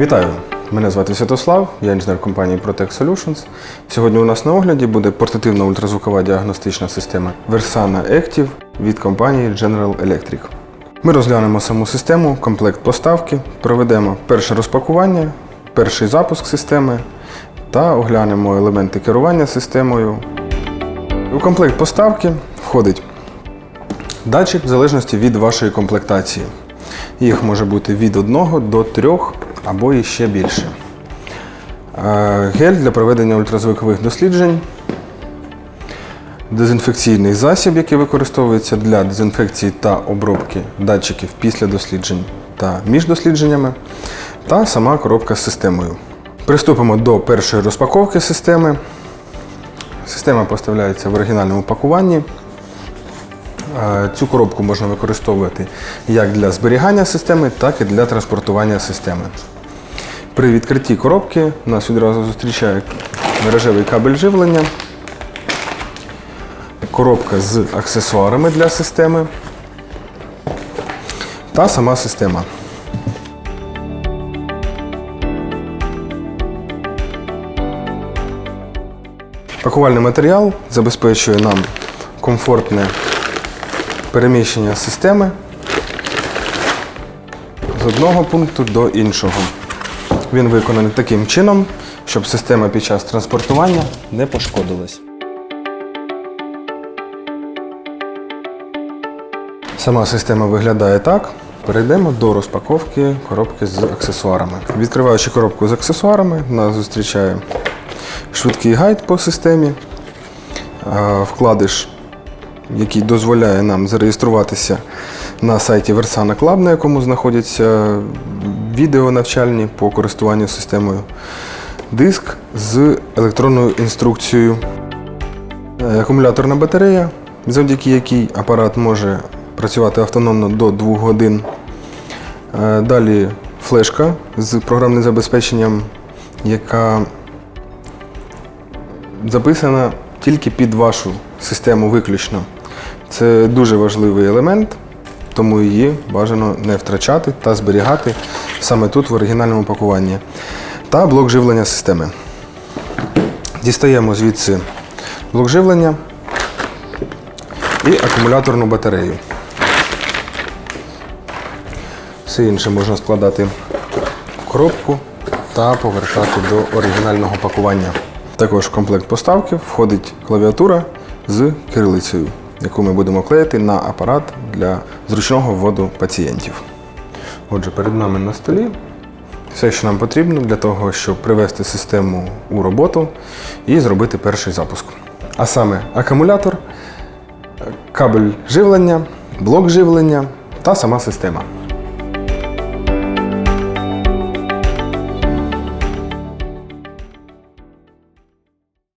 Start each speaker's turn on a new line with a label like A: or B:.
A: Вітаю! Мене звати Святослав, я інженер компанії Protect Solutions. Сьогодні у нас на огляді буде портативна ультразвукова діагностична система Versana Active від компанії General Electric. Ми розглянемо саму систему, комплект поставки, проведемо перше розпакування, перший запуск системи та оглянемо елементи керування системою. У комплект поставки входить датчик в залежності від вашої комплектації. Їх може бути від 1 до 3 або і ще більше. Е, Гель для проведення ультразвукових досліджень. Дезінфекційний засіб, який використовується для дезінфекції та обробки датчиків після досліджень та між дослідженнями, та сама коробка з системою. Приступимо до першої розпаковки системи. Система поставляється в оригінальному пакуванні. Цю коробку можна використовувати як для зберігання системи, так і для транспортування системи. При відкритті коробки нас відразу зустрічає мережевий кабель живлення, коробка з аксесуарами для системи та сама система. Пакувальний матеріал забезпечує нам комфортне переміщення системи з одного пункту до іншого. Він виконаний таким чином, щоб система під час транспортування не пошкодилась. Сама система виглядає так. Перейдемо до розпаковки коробки з аксесуарами. Відкриваючи коробку з аксесуарами, нас зустрічає швидкий гайд по системі, вкладиш який дозволяє нам зареєструватися на сайті Versana Club, на якому знаходяться відео навчальні по користуванню системою, диск з електронною інструкцією, Е, акумуляторна батарея, завдяки якій апарат може працювати автономно до 2 годин. Е, Далі флешка з програмним забезпеченням, яка записана тільки під вашу систему виключно. Це дуже важливий елемент, тому її бажано не втрачати та зберігати саме тут в оригінальному пакуванні. Та блок живлення системи. Дістаємо звідси блок живлення і акумуляторну батарею. Все інше можна складати в коробку та повертати до оригінального пакування. Також в комплект поставки входить клавіатура з кирилицею, яку ми будемо клеїти на апарат для зручного вводу пацієнтів. Отже, перед нами на столі все, що нам потрібно для того, щоб привести систему у роботу і зробити перший запуск. А саме акумулятор, кабель живлення, блок живлення та сама система.